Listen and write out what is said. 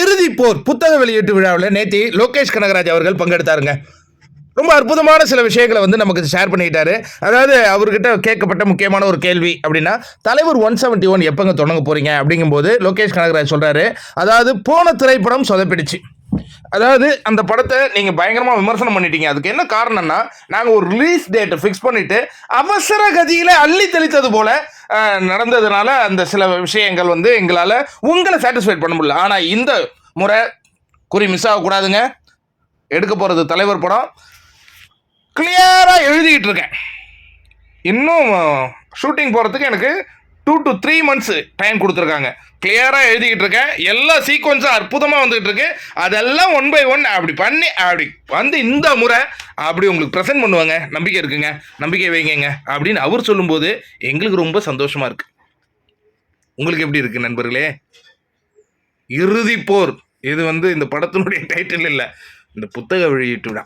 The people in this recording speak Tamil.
இறுதி போர் புத்தக வெளியீட்டு விழாவில் நேத்தி லோகேஷ் கனகராஜ் அவர்கள் பங்கெடுத்தாருங்க. ரொம்ப அற்புதமான சில விஷயங்களை வந்து நமக்கு ஷேர் பண்ணிக்கிட்டாரு அதாவது அவர்கிட்ட கேட்கப்பட்ட முக்கியமான ஒரு கேள்வி அப்படின்னா தலைவர் ஒன் செவன்ட்டி ஒன் எப்போங்க தொடங்க போறீங்க? அப்படிங்கும்போது லோகேஷ் கனகராஜ் சொல்கிறாரு அதாவது போன திரைப்படம் சொதப்பிடுச்சு. அதாவது அந்த படத்தை நீங்கள் பயங்கரமாக விமர்சனம் பண்ணிட்டீங்க. அதுக்கு என்ன காரணம்னா நாங்கள் ஒரு ரிலீஸ் டேட்டை ஃபிக்ஸ் பண்ணிட்டு அவசர கதியில் அள்ளி தெளித்தது போல நடந்ததுனால அந்த சில விஷயங்கள் வந்து எங்களால் உங்களை சாட்டிஸ்ஃபைட் பண்ண முடியல. ஆனால் இந்த முறை குறி மிஸ் ஆகக்கூடாதுங்க. எடுக்க போகிறது தலைவர் படம். கிளியராக எழுதிக்கிட்டு இருக்கேன். இன்னும் ஷூட்டிங் போகிறதுக்கு எனக்கு two to three months time கொடுத்துருக்காங்க. கிளியராக எழுதிக்கிட்டு இருக்கேன் எல்லா சீக்வன்ஸும் அற்புதமாக வந்துகிட்டு இருக்கு. அதெல்லாம் ஒன் பை ஒன் அப்படி பண்ணி அப்படி வந்து இந்த முறை அப்படி உங்களுக்கு ப்ரெசென்ட் பண்ணுவாங்க. நம்பிக்கை இருக்குங்க. நம்பிக்கை வைங்க அப்படின்னு அவர் சொல்லும்போது எங்களுக்கு ரொம்ப சந்தோஷமாக இருக்கு. உங்களுக்கு எப்படி இருக்கு நண்பர்களே? இறுதி போர். இது வந்து இந்த படத்தினுடைய டைட்டில் இல்லை. இந்த புத்தக வெளியீட்டு விழா.